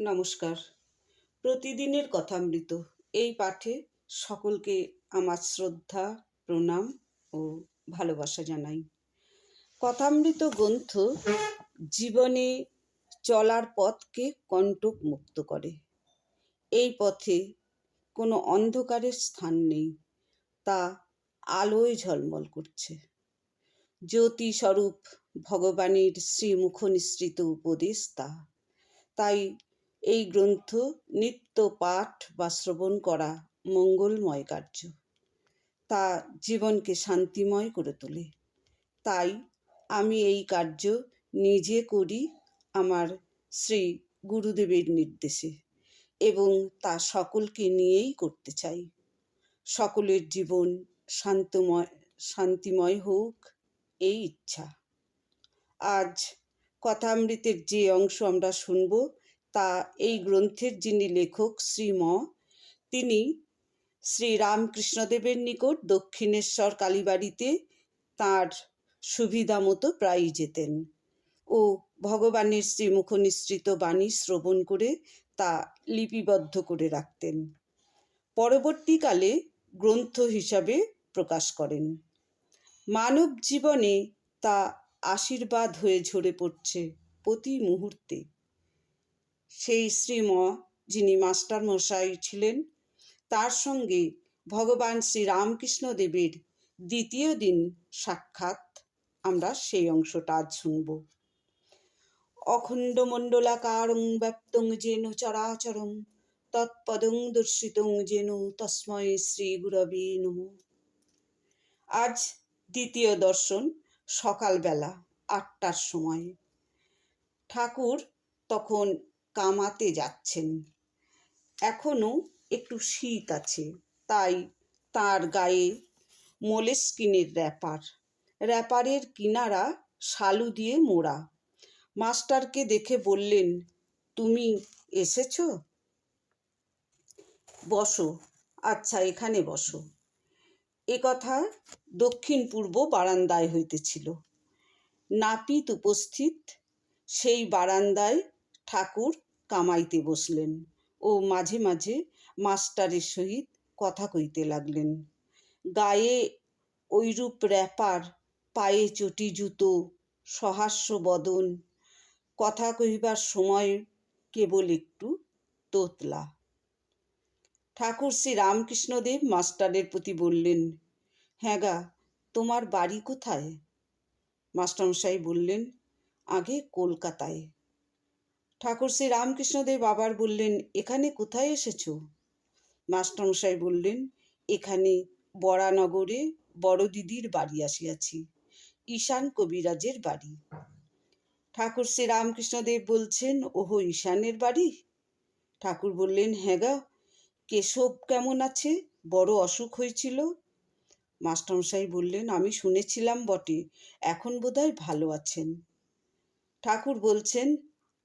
নমস্কার। প্রতিদিনের কথামৃত। এই পাঠে সকলকে আমার শ্রদ্ধা, প্রণাম ও ভালোবাসা জানাই। কথামৃত গ্রন্থ জীবনে চলার পথকে কণ্টক মুক্ত করে। এই পথে কোনো অন্ধকারের স্থান নেই, তা আলোয় ঝলমল করছে। জ্যোতি স্বরূপ ভগবানের শ্রীমুখ নিঃসৃত উপদেশ তা। তাই এই গ্রন্থ নিত্য পাঠ বা শ্রবণ করা মঙ্গলময় কার্য। তা জীবনকে শান্তিময় করে তোলে। তাই আমি এই কার্য নিজে করি আমার শ্রী গুরুদেবের নির্দেশে এবং তা সকলকে নিয়েই করতে চাই। সকলের জীবন শান্তময়, শান্তিময় হোক এই ইচ্ছা। আজ কথামৃতের যে অংশ আমরা শুনব তা এই গ্রন্থের যিনি লেখক শ্রীম তিনি শ্রী রামকৃষ্ণদেবের নিকট দক্ষিণেশ্বর কালীবাড়িতে তার সুবিধা মতো প্রায়ই যেতেন ও ভগবানের শ্রীমুখ নিঃসৃত বাণী শ্রবণ করে তা লিপিবদ্ধ করে রাখতেন। পরবর্তীকালে গ্রন্থ হিসাবে প্রকাশ করেন। মানব জীবনে তা আশীর্বাদ হয়ে ঝরে পড়ছে প্রতি মুহূর্তে। সেই শ্রীম যিনি মাস্টার মশাই ছিলেন, তার সঙ্গে ভগবান শ্রী রামকৃষ্ণ দেবের দ্বিতীয় দিন সাক্ষাৎ আমরা সেই অংশটা আজ শুনব। অখণ্ড মণ্ডলাকারং ব্যপ্তং যেন চরাচরং তৎপদং দর্শিতং যেন তস্ময় শ্রী গুরবে নম। আজ দ্বিতীয় দর্শন সকালবেলা আটটার সময়। ঠাকুর তখন কামাতে যাচ্ছেন। এখনও একটু শীত আছে, তাই তার গায়ে মোলেস্কিনের র্যাপার। র্যাপারের কিনারা শালু দিয়ে মোড়া। মাস্টারকে দেখে বললেন, তুমি এসেছ? বসো আচ্ছা এখানে বসো। এ কথা দক্ষিণ পূর্ব বারান্দায় হইতেছিল। নাপিত উপস্থিত সেই বারান্দায় ঠাকুর কামাইতে বসলেন ও মাঝে মাঝে মাস্টারের সহিত কথা কইতে লাগলেন। গায়ে ঐরূপ র্যাপার, পায়ে চটি জুতো, সহাস্য বদন, কথা কহিবার সময় কেবল একটু তোতলা। ঠাকুর শ্রী রামকৃষ্ণদেব মাস্টারের প্রতি বললেন হ্যাঁ গা, তোমার বাড়ি কোথায়? মাস্টারমশাই বললেন, আগে কলকাতায়। ঠাকুর শ্রী রামকৃষ্ণদেব আবার বললেন, এখানে কোথায় এসেছ? মাস্টারমশাই বললেন, এখানে বরানগরে বড় দিদির বাড়ি আসিয়াছি, ঈশান কবিরাজের বাড়ি। ঠাকুর শ্রী রামকৃষ্ণদেব বলছেন, ওহো, ঈশানের বাড়ি? ঠাকুর বললেন হ্যাঁ কেশব কেমন আছে? বড় অসুখ হয়েছিল? মাস্টারমশাই বললেন, আমি শুনেছিলাম বটে, এখন বোধহয় ভালো আছেন। ঠাকুর বলছেন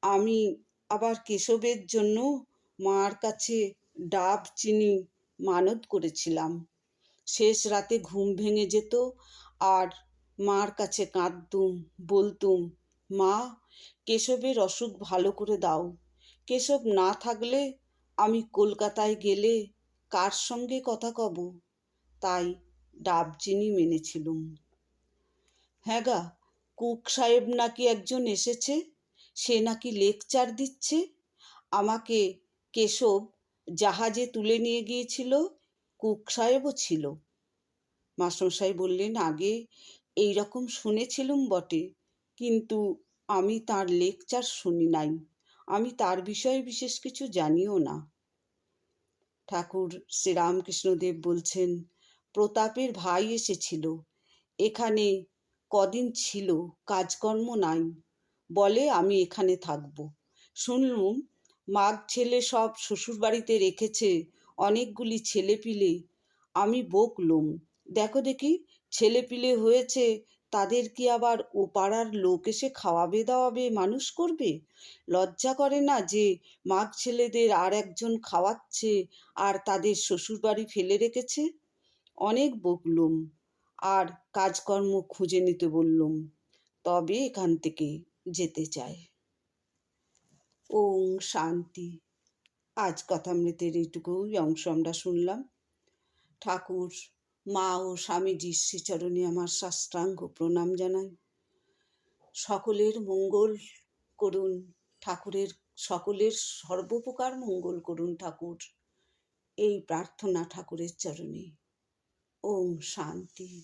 আমি আবার কেশবের জন্য মার কাছে ডাব, চিনি, মানত করেছিলাম। শেষ রাতে ঘুম ভেঙে যেত আর মার কাছে কাঁদতুম, বলতুম, মা, কেশবের অসুখ ভালো করে দাও। কেশব না থাকলে আমি কলকাতায় গেলে কার সঙ্গে কথা কব? তাই ডাব, চিনি মেনেছিলুম। হ্যাঁ গা, কুক সাহেব নাকি একজন এসেছে? সে নাকি লেকচার দিচ্ছে? আমাকে কেশব জাহাজে তুলে নিয়ে গিয়েছিল, কুক সাহেবও ছিল। মাস্টারমশাই বললেন, আগে এই রকম শুনেছিলুম বটে, কিন্তু আমি তার লেকচার শুনি নাই। আমি তার বিষয়ে বিশেষ কিছু জানিও না। ঠাকুর শ্রীরামকৃষ্ণদেব বলছেন, প্রতাপের ভাই এসেছিল। এখানে কদিন ছিল, কাজকর্ম নাই। বলে, আমি এখানে থাকব। শুনলুম মাঘ ছেলে সব শ্বশুরবাড়িতে রেখেছে অনেকগুলি ছেলেপিলে। আমি বকলুম। দেখো দেখি, ছেলেপিলে হয়েছে, তাদের কি আবার ও পাড়ার লোক এসে খাওয়াবে দাওয়াবে মানুষ করবে? লজ্জা করে না যে মাঘ ছেলেদের আর একজন খাওয়াচ্ছে আর তাদের শ্বশুরবাড়ি ফেলে রেখেছে? অনেক বকলুম। আর কাজকর্ম খুঁজে নিতে বললুম। তবে এখান থেকে যেতে চায়। ওং শান্তি। আজ কথামৃতের এইটুকুই অংশ আমরা শুনলাম। ঠাকুর, মা ও স্বামীজির শ্রীচরণে আমার সাষ্টাঙ্গ প্রণাম জানাই। সকলের মঙ্গল করুন ঠাকুরের, সকলের সর্বপ্রকার মঙ্গল করুন ঠাকুর। এই প্রার্থনা ঠাকুরের চরণে। ওম শান্তি।